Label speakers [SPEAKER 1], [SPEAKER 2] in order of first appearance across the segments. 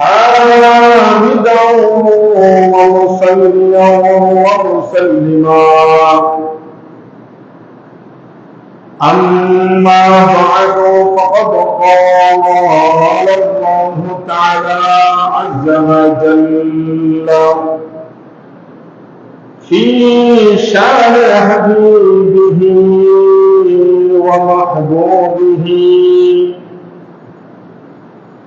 [SPEAKER 1] حامدا ومصليا ومسلما أما بعد فقد قال الله تعالى عز وجل في شان حبيبه ومحبوبه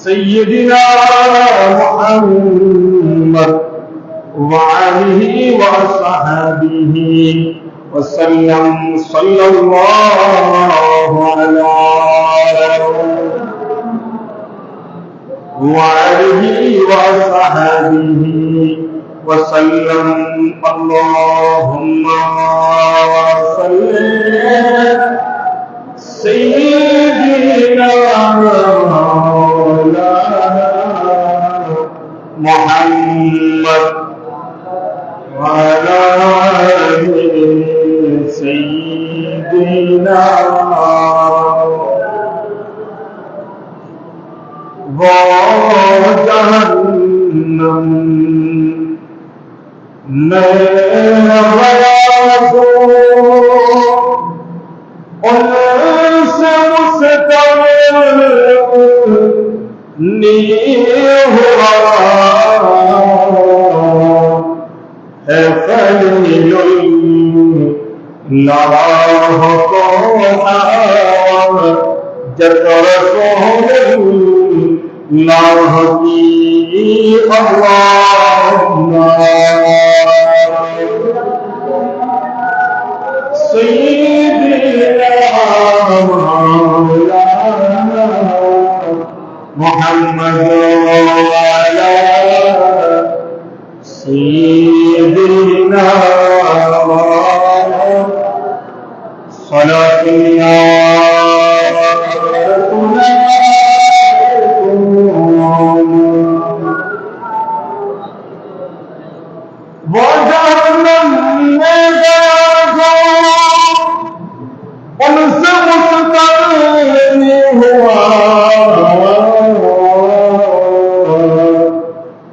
[SPEAKER 1] سيدنا محمد وعليه وصحبه وسلم صلى الله على وعليه وصحبه وسلم اللهم صل سيدنا وجهنم انس اللہ کو جب رسول اللہ کی اللہ سیدنا مولانا محمد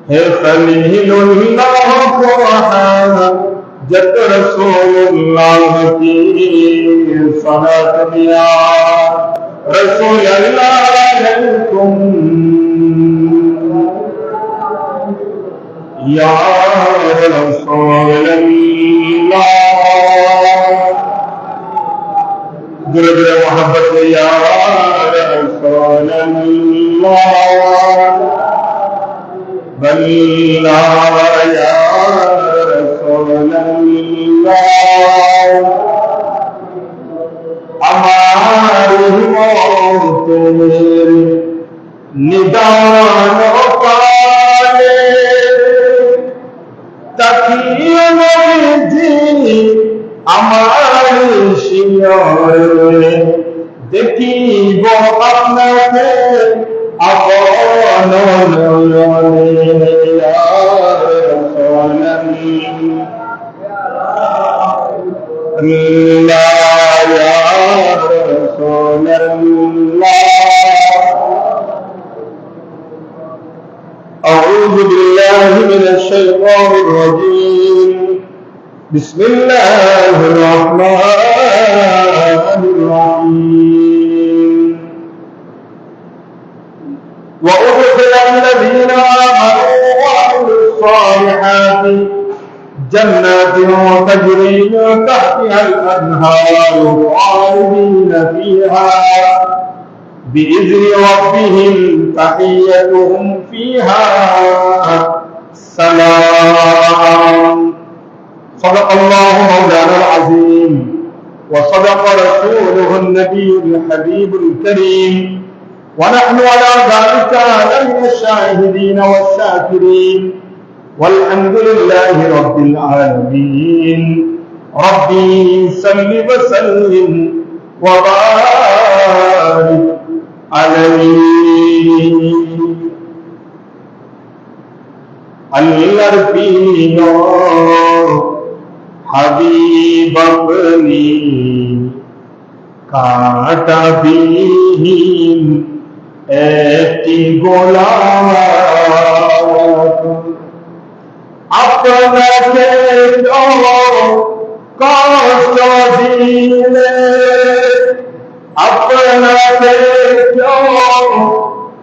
[SPEAKER 1] है खलीलुल्लाह को जत रसूलुल्लाह की सनत दिया रसूल अल्लाह अलैकुम या रसूल अल्लाह गुरु गुरु मोहब्बत या रसूल अल्लाह بلى يا رسول الله আমার মতের নিদান পালে তাকিয়ে নবীজি আমার শিয়রে দেখিব আপনাকে আপন নয়নে لا يا رسول الله أعوذ بالله من الشيطان الرجيم بسم الله الرحمن الرحيم وأدخل الذين آمنوا وعملوا الصالحات جنات تجري من تحتها الأنهار خالدين فيها. بإذن ربهم تحيتهم فيها. سلام. صدق الله مولانا العظيم وصدق رسوله النبي الحبيب الكريم. ونحن على ذلك لمن الشاهدين والشاكرين. والحمد لله رب العالمين ربي صل وسلم وبارك عليه আল্লাহর প্রিয় হাবিব আপনি কাটাবিহীন একটি গোলাম আপনাকে কষ্ট দিলে আপনাকে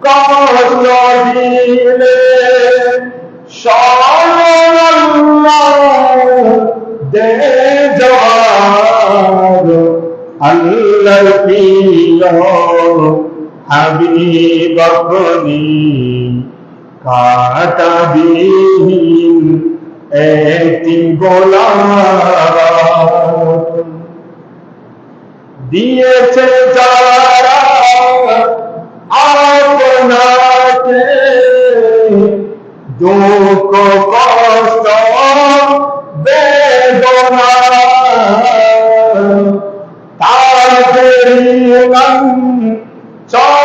[SPEAKER 1] কষ্ট দিলে দে জবাব আল্লাহর প্রিয় হাবিব আপনি কাটাবিহীন একটি গোলাম দিয়েছে যারা আপনাকে দুঃখ কষ্ট বেদনা তাদের চলে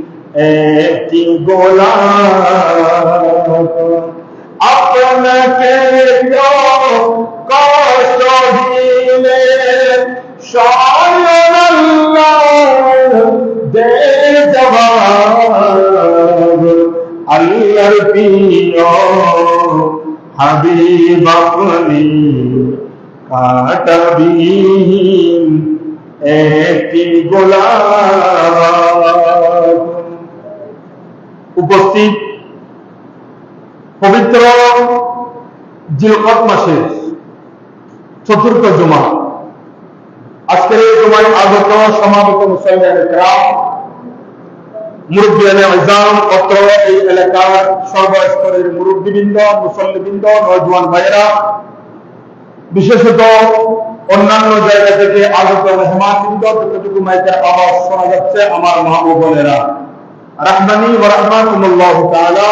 [SPEAKER 1] একটি গোলাম আপনাকে কষ্ট দিলে আল্লাহর প্রিয় হাবিব আপনি কাটাবিহীন একটি গোলাম উপস্থিত পবিত্র জিলকত মাসের চতুর্থ জমা আজকের এই জমায় আগত সমাগত মুসলমান গ্রাম মুরব্বিয়ানে আজাম অত্র এই এলাকার সর্বস্তরের মুরব্বীবৃন্দ, মুসল্লিবৃন্দ নজওয়ান ভাইয়েরা, বিশেষত অন্যান্য জায়গা থেকে আগত মেহমানবৃন্দ, যতটুকু মাইকের শোনা যাচ্ছে, আমার মাহবুবনেরা রাহমানি ওয়া রাহমানুল্লাহ তাআলা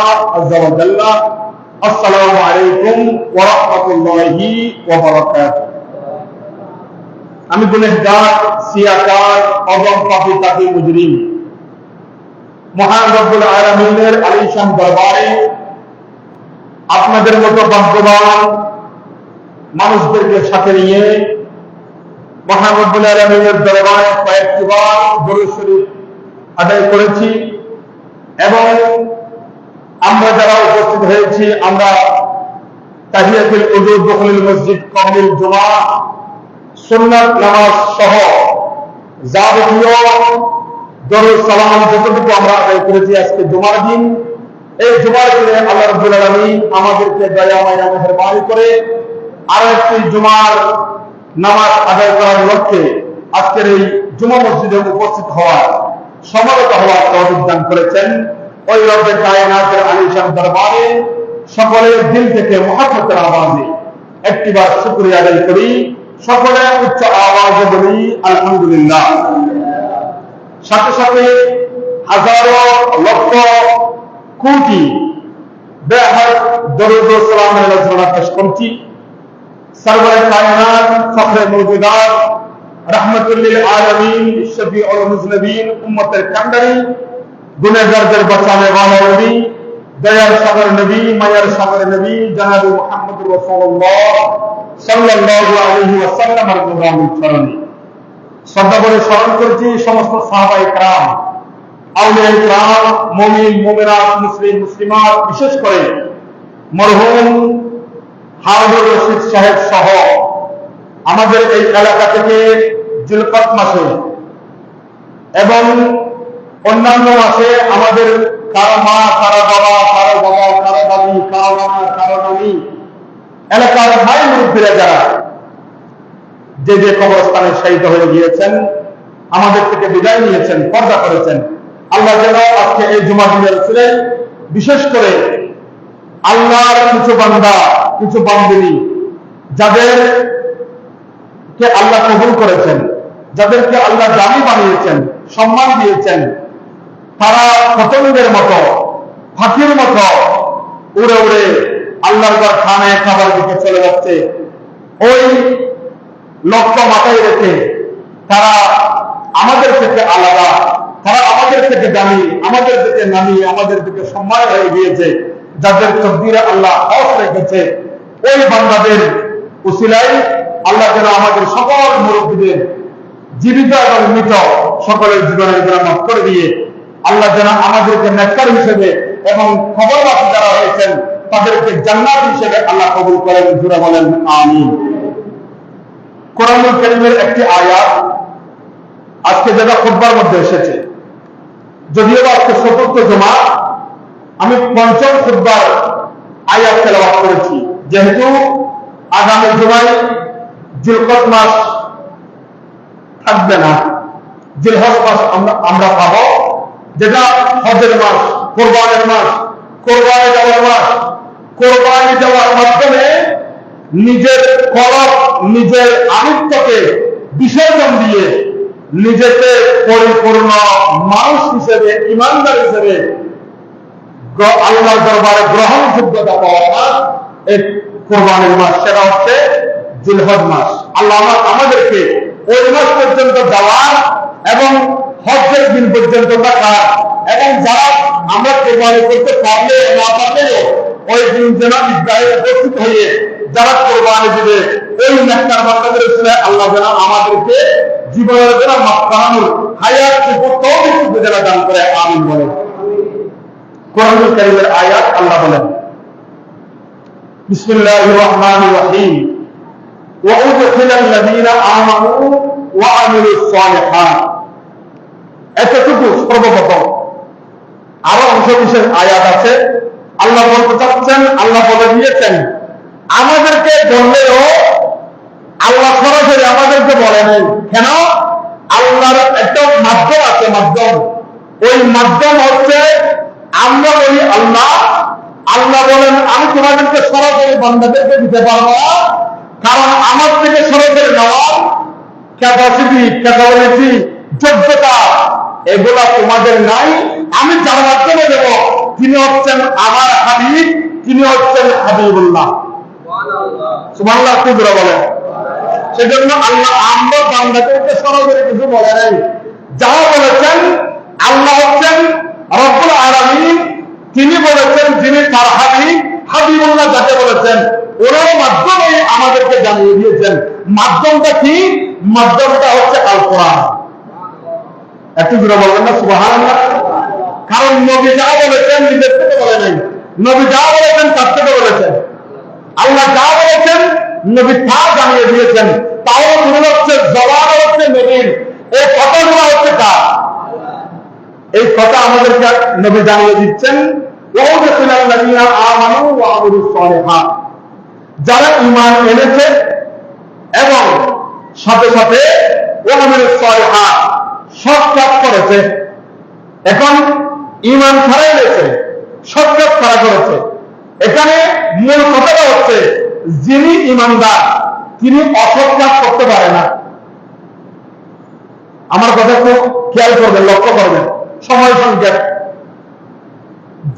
[SPEAKER 1] আমি গুনেহগার সিয়াকার অগম পাপি তাকি আপনাদের মতো ভাগ্যবান মানুষদেরকে সাথে নিয়ে মহান রব্বুল আলামিনের দরবারে কয়েকটি বার দরুদ শরীফ আদায় করেছি। এবং আমরা যারা উপস্থিত হয়েছি, আমরা তাহিয়াতুল উযু দখলুল মসজিদ কমিল জুমা সুন্নাত নামাজ সহ যাবতীয় দরুদ, সালাম যতটুকু আমরা আদায় করেছি আজকে জুমার দিন, এই জুমার দিনে আল্লাহ রাব্বুল আলামিন আমাদেরকে দয়া, মায়া, মেহেরবানি করে আরও একটি জুমার নামাজ আদায় করার লক্ষ্যে আজকের এই জুমা মসজিদে উপস্থিত হওয়ার সমবেত হওয়ার তৌফিক দান করেছেন। ওই রব্বে কায়নাতের আলিশান দরবারে সকলের দিল থেকে মহাব্বতের আওয়াজে একটিবার শুকরিয়া আদায় করি। সকলে উচ্চ আওয়াজে বলি, আলহামদুলিল্লাহ। সাথে সাথে হাজারো লক্ষ কোটি বেহার দরুদ সালামের রচনা পেশ করছি। সরবরে কায়নাত, ফখরে মৌজুদাত রহমতুল্লিল আলমিন শফি উল মুজনবিন উম্মতের কান্ডারি গুনেগারদের বাঁচানে ওয়ালা নবী দয়ার সাগর নবী মায়ার সাগর নবী জানাবি মোহাম্মদ রসুল্লাহ সাল্লাল্লাহু আলাইহি ওয়াসাল্লামের গোলামী চরণে শ্রদ্ধা করে স্মরণ করছি সমস্ত সাহাবাই کرام আউলিয়া کرام মুমিন মুমিনাত মুসলিম মুসলিমাত বিশেষ করে মরহুম হারুনুর রশিদ সাহেব সহ আমাদের এই এলাকা থেকে মাসে। এবং অন্যান্য মাসে আমাদের কারও মা, কারও বাবা কারও বাবা, কারও দাদি, কারও মামা কারও নানি, এলাকার ভাই মুরব্বীরা যারা যে যে কবরস্থানে শহীদ হয়ে গিয়েছেন, আমাদের থেকে বিদায় নিয়েছেন, পর্দা করেছেন, আল্লাহ যেন আজকে এই জুমা দিনের ছিল বিশেষ করে আল্লাহর কিছু বান্দা কিছু বান্দিনী যাদের কে আল্লাহ কবুল করেছেন যাদেরকে আল্লাহ দামি বানিয়েছেন, সম্মান দিয়েছেন, তারা পতঙ্গের মতো, ফাঁকির মতো উড়ে উড়ে আল্লাহর ঘর খানে খাবার দিকে চলে যাচ্ছে। ওই লক্ষ্য মাথায় রেখে তারা আমাদের থেকে আলাদা, তারা আমাদের থেকে দামি, আমাদের থেকে নামি, আমাদের থেকে সম্মান হয়ে গিয়েছে, যাদের তকদিরে আল্লাহ হক রেখেছে। ওই বান্দাদের উসিলাই আল্লাহ যেন আমাদের সকল মুরব্বীদের জীবিত এবং মৃত সকলের জীবনের গুণা মাফ করে দিয়ে আল্লাহ যেন আমাদেরকে নেককার হিসেবে এবং খবরবাসী যারা হয়েছেন তাদেরকে জান্নাত হিসেবে আল্লাহ কবুল করেন। জুড়ে বলেন, আমিন। কোরআনুল করিমের একটি আয়াত আজকে যেটা খুববার মধ্যে এসেছে। যদিও বা আজকে চতুর্থ জমা, আমি পঞ্চম খুববার আয়াত তেলাওয়াত করেছি। যেহেতু আগামী জুমায় জিলকত মাস থাকবে না। জিলহজ মাস আমরা পাবো, যেটা হজের মাস, কোরবানের মাস, কোরবানি যাওয়ার মাস, কোরবানি যাওয়ার মাধ্যমে নিজের কলব, নিজের আমিত্বকে বিসর্জন দিয়ে নিজেকে পরিপূর্ণ মানুষ হিসেবে, ইমানদার হিসেবে আল্লাহর দরবারে গ্রহণযোগ্যতা পাওয়া মাস, এই কোরবানির মাস। সেটা হচ্ছে জিলহজ মাস। আল্লাহ আমাদেরকে ওই মাস পর্যন্ত যাওয়ার এবং হজ্জের দিন পর্যন্ত থাকার। এবং যারা আমরা কোরবানি করতে পারলে না পারলেও ওই দিন যেন ইব্রাহিম উপস্থিত হয়ে যারা কোরবানি দিবে, ওই নেককার বান্দাদের ছেলে আল্লাহ যেন আমাদেরকে জীবনের যেন মাফকানুর হায়াত তৌফিক উপজেলা দান করে, আমিন বলে কোরআনুল কারীমের আয়াত আল্লাহ বলেন, বিসমিল্লাহির রহমানির রহিম। وأدخل الذين آمنوا وعملوا الصالحات এতটুকু সর্বপ্রথম আরো অংশ বিশেষ আয়াত আছে আল্লাহ বলতে চাচ্ছেন আল্লাহ বলে দিয়েছেন আমাদেরকে বললেও আল্লাহ সরাসরি আমাদেরকে বলে নেই কেন আল্লাহর একটা মাধ্যম আছে মাধ্যম ওই মাধ্যম হচ্ছে আমরা বলি আল্লাহ আল্লাহ বলেন আমি তোমাদেরকে সরাসরি বান্দাদেরকে দিতে পারবো না কারণ আমার থেকে সরাসরি নেওয়ার ক্যাপাসিটি ক্যাপাবিলিটি যোগ্যতা, এগুলা তোমাদের নাই। আমি যার মাধ্যমে দেব, তিনি হচ্ছেন আমার হাবিব, তিনি হচ্ছেন হাবিবুল্লাহ। সুবহানাল্লাহ কুদরা বলে সেজন্য আল্লাহ আমরা বান্দাদেরকে সরাসরি কিছু বলে নাই। যারা বলেছেন, আল্লাহ হচ্ছেন রব্বুল আলামিন, তিনি বলেছেন যিনি তার হাবিব হাবিবুল্লাহ যাকে বলেছেন ওনার মাধ্যমে আমাদেরকে জানিয়ে দিয়েছেন। মাধ্যমটা কি? মাধ্যমটা হচ্ছে আল কোরআন একটু জোরে বলবেন না, সুবহানাল্লাহ। কারণ নবী যা বলেছেন নিজের থেকে বলে নাই। নবী যা বলেছেন তার থেকে বলেছেন। আল্লাহ যা বলেছেন নবী তা জানিয়ে দিয়েছেন। তাও মনে হচ্ছে, জবাব হচ্ছে নবীর। এই কথাগুলো হচ্ছে কার এই কথা আমাদেরকে নবী জানিয়ে দিচ্ছেন। যারা ইমান এনেছে এবং সাথে সাথে করেছে, এখন ইমান ছাড়াই রয়েছে সৎকাপ কাজ করেছে। এখানে মূল কথাটা হচ্ছে, যিনি ইমানদার তিনি অসৎ কাজ করতে পারে না। আমার কথা খুব খেয়াল করবেন, লক্ষ্য করবেন। সময় সংখ্যা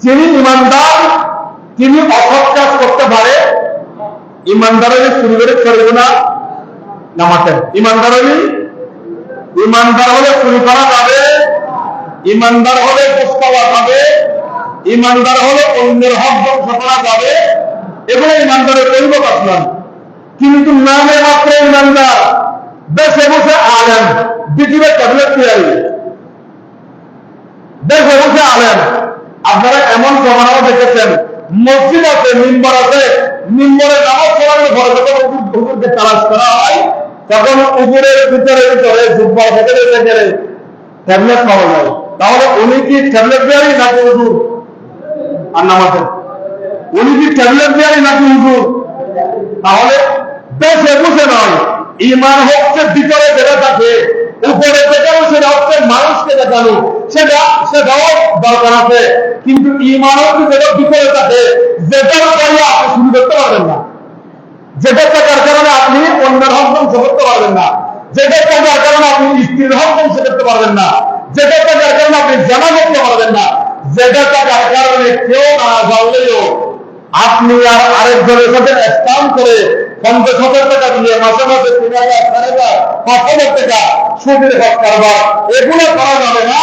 [SPEAKER 1] যিনি ইমানদার, তিনি অসৎ কাজ করতে পারে। ইমানদার হলে শুরু করে করবে না নামাতেন। ইমানদার ইমানদার হলে শুরু করা যাবে, ইমানদার হলে গোস পাওয়া যাবে, ইমানদার হলো অন্যের হক ধ্বংস করা যাবে এবং ইমানদারের পরিবক আসলাম কিন্তু নামে মাত্র ইমানদার, দেশে বসে আলেন পৃথিবীর ট্যাবলেট তৈরি। দেশে বসে আলেন আপনারা এমন জমানাও দেখেছেন। মসজিদ আছে, মিম্বর আছে। মিম্বরে নামাজ পড়ানোর পরে যখন উপরকে তালাশ করা হয়, তখন উপরের ভিতরে ভিতরে জুব্বার ভেতরে ভেতরে ট্যাবলেট পাওয়া যায়। তাহলে উনি কি ট্যাবলেট দেয়ারই নাকি হুজুর? আর নামাজের? উনি কি ট্যাবলেট দেয়ারই নাকি হুজুর? তাহলে দেশে বসে নয়। ইমান হচ্ছে ভিতরে বেড়ে থাকে। উপরে দেখানো সেটা হচ্ছে মানুষকে দেখানো সেটা সেটাও দরকার আছে। কিন্তু ইমান হচ্ছে যেটা ভিতরে থাকে যেটার কারণে আপনি শুরু করতে পারবেন না। যেটা থাকার কারণে আপনি অন্যের হক ধ্বংস করতে পারবেন না। যেটা থাকার কারণে আপনি স্ত্রীর হক ধ্বংস করতে পারবেন না। যেটা থাকার কারণে আপনি জানা করতে পারবেন না। যেটা থাকার কারণে কেউ না জানলেও আপনি আর আরেকজনের সাথে স্থান করে পঞ্চাশ হাজার টাকা দিয়ে মাসে মাসে তিন হাজার চার হাজার পাঁচ হাজার টাকা সুদের হক কারবার। এগুলো করা যাবে না,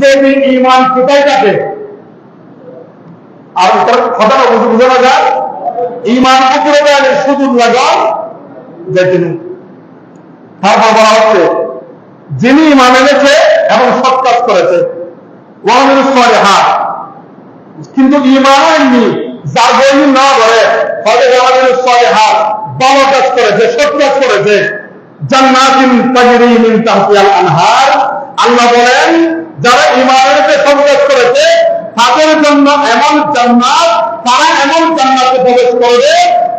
[SPEAKER 1] যদি ইমান কোথায় থাকে আর কথাটা বুঝে যায়? ইমান উপরে গেলে সুযোগ লাগান যেতেন তারপর বলা হচ্ছে, যিনি ইমান এনেছে এবং সৎ কাজ করেছে। ওয়ামিন হাত কিন্তু ইমান যার বই না করে ফলে ওয়ামিন হাত ভালো কাজ করেছে, সৎ কাজ করেছে। আনহার। আল্লাহ বলেন, যারা ইমান এনেছে সৎ কাজ করেছে, তাদের জন্য এমন জান্নাত, তারা এমন জান্নাতে প্রবেশ করবে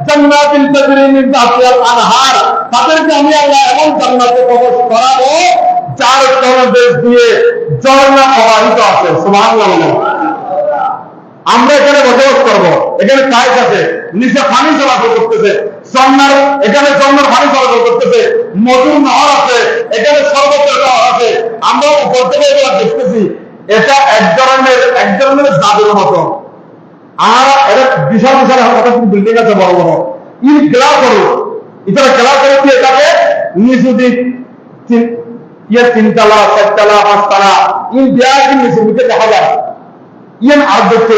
[SPEAKER 1] জান্নাতিন তাজরি মিন আনহার। তাদেরকে আমি আল্লাহ এমন জান্নাতে প্রবেশ করাবো, যার দিয়ে আছে। আমরা এখানে বসবাস করব। এখানে কাজ আছে, নিচে পানি চলাচল করতেছে। ঝর্ণার এখানে পানি চলাচল করতেছে মধুর নহর আছে, এখানে আছে। আমরা উপর থেকে দেখতেছি। এটা এক ধরনের এক ধরনের জাদুর মতো। আর এটা বিশাল বিশাল হঠাৎ বিল্ডিং আছে, বড় বড়। ই গ্লাস করো ইতারা গ্লাস করে দিয়ে এটাকে নিচু ইয়ে তিনতলা, চারতলা, পাঁচতলা ই দেয়া নিচু দিকে দেখা যায়। ইয়েন আর দেখতে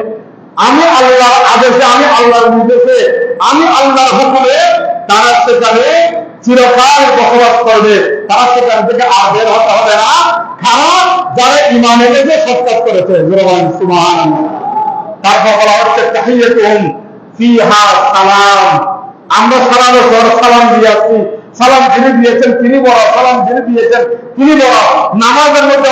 [SPEAKER 1] আমি আল্লাহ আদেশে, আমি আল্লাহর নির্দেশে, আমি আল্লাহর হুকুমে তারা সেখানে চিরকাল বসবাস করবে। তারা সেখান থেকে আর বের হতে হবে না। কারণ যারা ইমান এনেছে, সৎকার করেছে। সুবহান তারপর বলা হচ্ছে ফিহা সালাম। আমরা সারা বছর সালাম দিয়ে আসছি। সালাম দিয়েছেন, তিনি বড় সালাম দিয়েছেন, তিনি বড়। নামাজের মধ্যে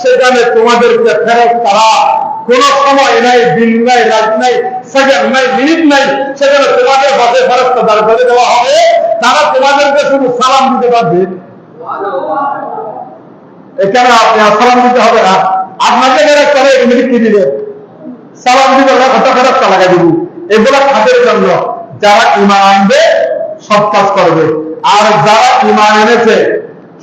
[SPEAKER 1] সেখানে তোমাদেরকে ফেরত তারা কোন সময় নাই, দিন নাই, রাত নাই সেকেন্ড নাই মিনিট নাই, সেখানে তোমাদের বাসে ফেরত দাঁড় দেওয়া হবে। তারা তোমাদেরকে শুধু সালাম দিতে পারবে। এখানে আপনি সালাম দিতে হবে না? আপনাকে ফেরত করে কি দিবে? সালাম ফেরত দিব। এগুলো খাদের জন্য যারা ইমান আনবে সব কাজ করবে। আর যারা ইমান এনেছে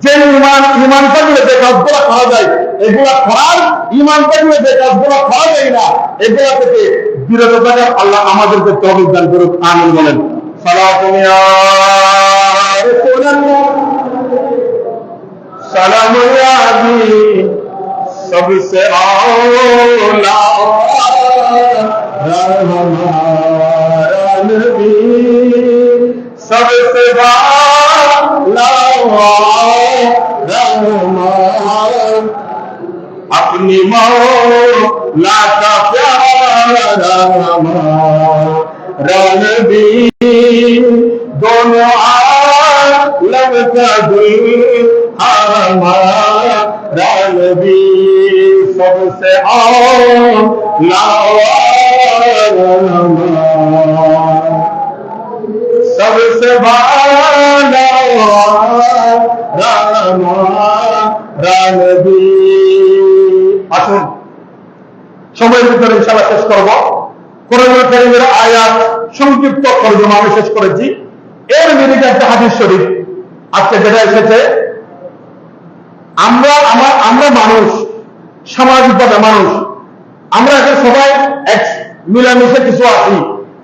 [SPEAKER 1] যে ইমান ইমান থাকলে যে কাজগুলো করা যায়। এগুলা করার যে কাজগুলো করা যায় না। এগুলা থেকে বিরত থাকার আল্লাহ আমাদেরকে তহবিল দান করুক। আমিন বলেন। ইয়া রাসূলুল্লাহ अपनी मौला का प्यारा रणबी दोनों आलम का दिल हमारा रणबी सबसे और सबसे भाला রামা রানবী আসুন সময়ের ভিতরে ইনশাআল্লাহ শেষ করব কোরআনুল কারীমের আয়াত সংক্ষিপ্ত তর্জমা আমি শেষ করেছি এর মিনিটে একটা হাদিস শরীফ আজকে যেটা এসেছে আমরা আমার আমরা মানুষ সামাজিকভাবে মানুষ আমরা এখন সবাই এক মিলামিশে কিছু আছি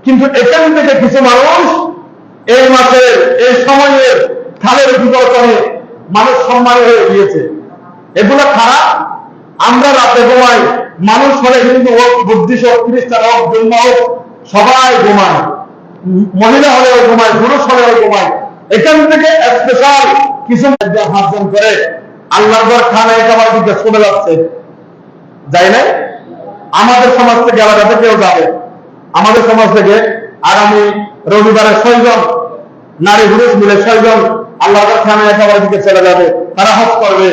[SPEAKER 1] কিন্তু এখান থেকে কিছু মানুষ এই মাসের, এই সময়ের খালের করে মানুষ সম্মান হয়ে গিয়েছে। এগুলো খারাপ। আমরা রাতে ঘুমাই, মানুষ হলে হিন্দু হোক বুদ্ধিস্ট হোক, খ্রিস্টান হোক জন্ম হোক, সবাই ঘুমায়। মহিলা হলেও ঘুমায়, পুরুষ হলেও ঘুমায়। এখান থেকে স্পেশাল কিছু হাসন করে। আল্লাহ এটা আমার দিকে চলে যাচ্ছে। যাই নাই? আমাদের সমাজ থেকে আলাদা কেউ যাবে। আমাদের সমাজ থেকে আগামী রবিবারে ছয়জন নারী পুরুষ মিলে ছয়জন আল্লাহ খানে একেবারে দিকে চলে যাবে, তারা হজ করবে।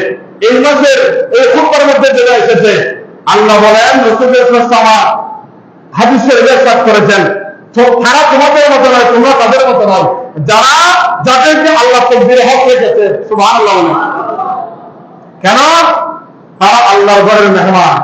[SPEAKER 1] এই মাসের, এই খুববার মধ্যে যেটা এসেছে। আল্লাহ বলেন, রসুলের হাদিসের রেসাদ করেছেন। তারা তোমাদের মতো নয়, তোমরা তাদের মতো নয়। যারা যাদেরকে আল্লাহ তকদিরে হক রেখেছে, সুবহানাল্লাহ বলেন কেন? তারা আল্লাহর ঘরের মেহমান।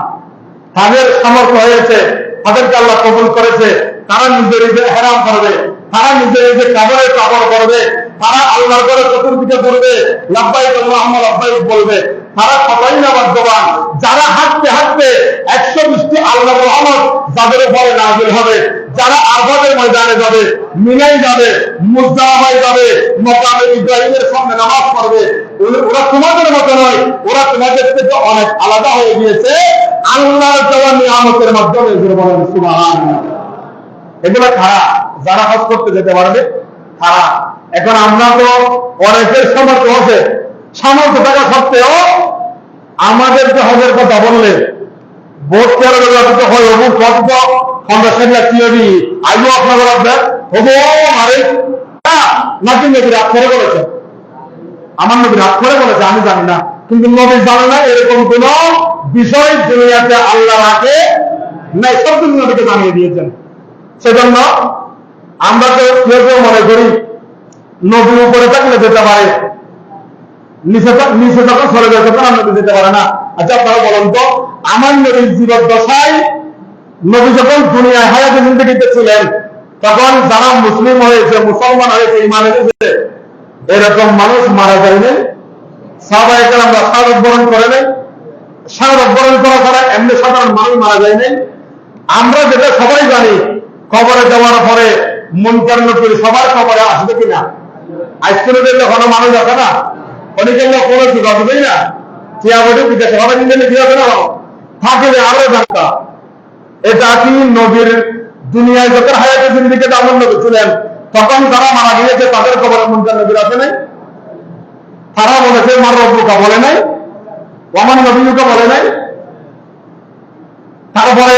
[SPEAKER 1] তাদের সামর্থ্য হয়েছে, তাদেরকে আল্লাহ কবুল করেছে। তারা নিজের হেরাম করবে। তারা নিজের নিজের কাবরে কাবর করবে, তারা আল্লাহর ঘরে চতুর্দিকে করবে লাভবাইক আল্লাহ লাভবাইক বলবে। তারা সবাই নামাজ জবান যারা হাঁটতে হাঁটতে একশো বৃষ্টি আল্লাহর রহমত যাদের উপরে নাজিল হবে, যারা আরবাদের ময়দানে যাবে, মিনাই যাবে মুজদারাবাই যাবে, মকামে ইব্রাহিমের সামনে নামাজ পড়বে ওরা- তোমাদের মতো নয়, ওরা তোমাদের থেকে অনেক আলাদা হয়ে গিয়েছে। আল্লাহর দেওয়া নিয়ামতের মাধ্যমে সুবহানাল্লাহ। এগুলো খারাপ যারা হজ করতে যেতে পারবে খারাপ এখন আমরা তো অনেকের সামর্থ্য আছে। সামর্থ্য থাকা সত্ত্বেও আমাদেরকে হজের কথা বললে ভোট করে তো হয় অমুক কত ফাউন্ডেশন কি হবি আইও আপনাদের আপনার। হব আরে না, নাকি নবী রাত করে বলেছে। আমার নবী রাত করে বলেছে আমি জানি না। কিন্তু নবী জানে না এরকম কোন বিষয় দুনিয়াতে আল্লাহ রাখে নাই। সব নবীকে জানিয়ে দিয়েছেন। সেজন্য আমরা তো কেউ কেউ মনে করি, নদীর উপরে থাকলে যেতে পারে। নিচে নিচে যখন চলে যায় তখন নদী যেতে পারে না। আচ্ছা আপনারা বলেন তো, আমার নবীর জীবন দশায় নবী যখন দুনিয়ায় হায়াতে জিন্দগিতে ছিলেন, তখন যারা মুসলিম হয়েছে, মুসলমান হয়েছে ইমান এনেছে, এরকম মানুষ মারা যায়নি। সাহাবায়ে আমরা শাহাদত বরণ করে নেই। শাহাদত বরণ করা ছাড়া এমনি সাধারণ মানুষ মারা যায়নি। আমরা যেটা সবাই জানি কবরে যাওয়ার পরে মনকার নকরি সবার কবরে আসবে কিনা? আইসক্রিম দিলে কোনো মানুষ আছে না। অনেকের লোক কোনো ঠিক আসবেই না। চেয়া বটে বিদেশে সবাই নিলে কি হবে না। থাকলে আরও জানতা। এটা কি নবীর দুনিয়ায় যখন হায়াতে জিন্দিকে আমার নবী ছিলেন, তখন যারা মারা গিয়েছে, তাদের কবরে মনকার নবীর আছে নাই। তারা বলেছে, মার রব্বুকা বলে নাই। ওমান নবীকা বলে নাই। তারপরে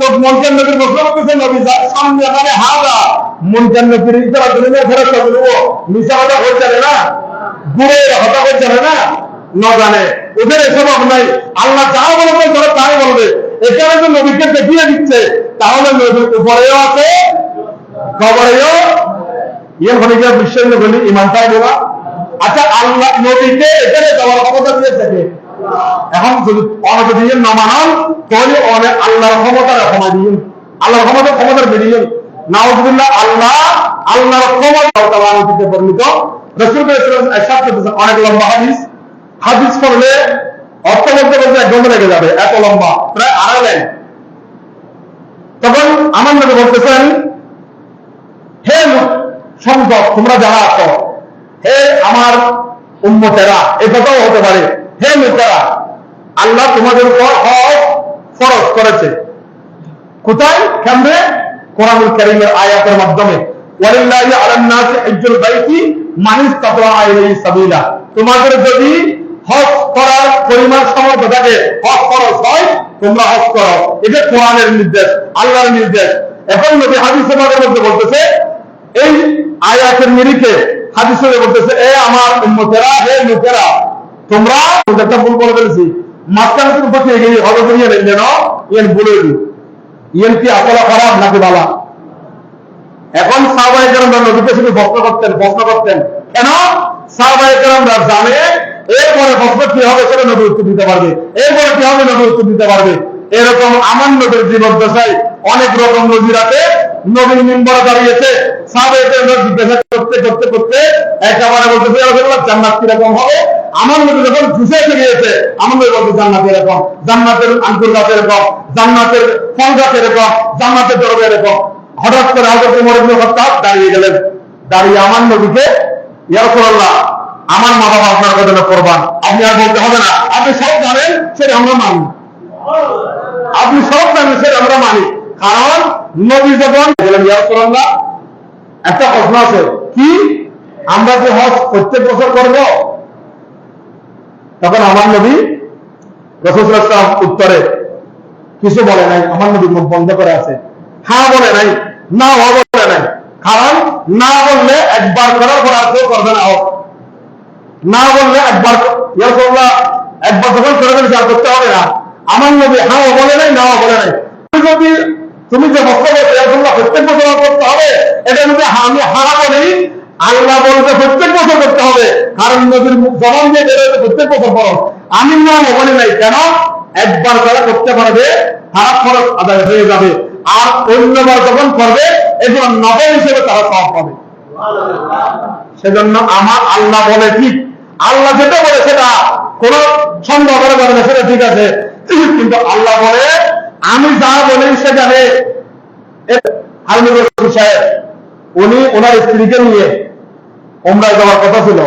[SPEAKER 1] তো নবী যা- সামনে মানে না? না? ন জানে। ওদের আল্লাহ যা বলবে তারা তাই বলবে। এখানে যে নবীকে দেখিয়ে দিচ্ছে, তাহলে নবীর উপরেও আছে, কবরেও। ইয়ে গিয়ে বিশ্বের বলি ইমান পাইবে না আচ্ছা আল্লাহ নবীকে এখানে যাওয়ার ক্ষমতা দিয়েছে কে? এখন যদি অনেক দিয়ে না মানান, তাহলে অনেক আল্লাহর ক্ষমতার ক্ষমা দিয়ে, আল্লাহর ক্ষমতার ক্ষমতার বেরিয়ে। নাউজুবিল্লাহ, আল্লাহ, আল্লাহর ক্ষমতা তাআলাতে বর্ণিত রাসূল অনেক লম্বা হাদিস। হাদিস পড়লে অর্থ বলতে বলতে এক ঘণ্টা লেগে যাবে, এত লম্বা, প্রায় আড়াই লাইন। তখন আমার নবী বলতেছেন, হে সংসদ তোমরা যারা আছো, হে আমার উন্মতেরা এ কথাও হতে পারে। হে লোকেরা আল্লাহ তোমাদের উপর হজ ফরজ করেছে। কোথায়? কেমনে? কোরআনুল কারীমের আয়াতের মাধ্যমে। তোমাদের যদি হজ করার পরিমাণ সামর্থ্য থাকে হজ খরচ হয়, তোমরা হজ করো। এটা কোরআনের নির্দেশ, আল্লাহর নির্দেশ। এখন নবী হাদিসের মধ্যে বলতেছে, এই আয়াতের নিরিখে হাদিসে বলতেছে, এ আমার উম্মতেরা, হে লোকেরা তোমরা একটা ভুল বলে ফেলেছি। মাঝখানে তুমি করিয়ে যেন ইয়েন ইয়েন কি খারাপ নাকি বালা? এখন সাহবাই কেরামরা নদীতে শুধু করতেন, প্রশ্ন করতেন, কেন? সাহবাই কেরামরা জানে, এরপরে প্রশ্ন কি হবে সেটা নদী উত্তর দিতে পারবে। এরপরে কি হবে নদী উত্তর দিতে পারবে। এরকম আমার নদীর জীবন দশায় অনেক রকম নদীরাতে নদীর মিম্বরে দাঁড়িয়েছে। জিজ্ঞাসা করতে করতে করতে একেবারে বলতেছে জান্নাত কীরকম হবে, আমার নদী যখন ঘুষে গিয়েছে, আমার নদী বলতে জান্নাত এরকম, জান্নাতের আঙ্কুর গাছ এরকম, জান্নাতের ফল গাছ এরকম, জান্নাতের দরবে এরকম। হঠাৎ করে হজরত উমর ইবনে খাত্তাব দাঁড়িয়ে গেলেন। দাঁড়িয়ে আমার নবীকে, ইয়া আমার মা বাবা আপনার কথা করবান। আপনি আর বলতে হবে না। আপনি সব জানেন, সেটা আমরা মানি। আপনি সব জানেন, সেটা আমরা মানি। কারণ নবী যখন বললেন, ইয়া একটা প্রশ্ন আছে, কি? আমরা যে হজ প্রত্যেক বছর করব? তখন আমার নবী রসুল্লাহ উত্তরে, কিছু বলে নাই, আমার নবী মুখ বন্ধ করে আছে। হ্যাঁ বলে নাই, না, হ, বলে নাই। কারণ না বললে একবার করার পর আর কেউ করবে না হোক না বললে একবার, ইয়া করলা একবার যখন করে আর করতে হবে না। আমার নবী হ্যাঁ বলে নাই, না বলে নাই। যদি তুমি যে প্রত্যেক বছর করতে হবে, এটা যদি আমি আল্লাহ বলতে প্রত্যেক বছর করতে হবে, কারণ নদীর জবান দিয়ে প্রত্যেক বছর আমি বলি নাই, কেন? একবার করতে পারবে খরচ আদায় হয়ে যাবে। আর অন্যবার যখন করবে এজন্য নবম হিসেবে তারা সব পাবে। সেজন্য আমার আল্লাহ বলে ঠিক। আল্লাহ যেটা বলে সেটা কোন সন্দেহ করে পারে না, সেটা ঠিক আছে। কিন্তু আল্লাহ বলে আমি যা বলেন সেখানে হারুনুর উনি ওনার স্ত্রীকে নিয়ে ওমরায় যাওয়ার কথা ছিল।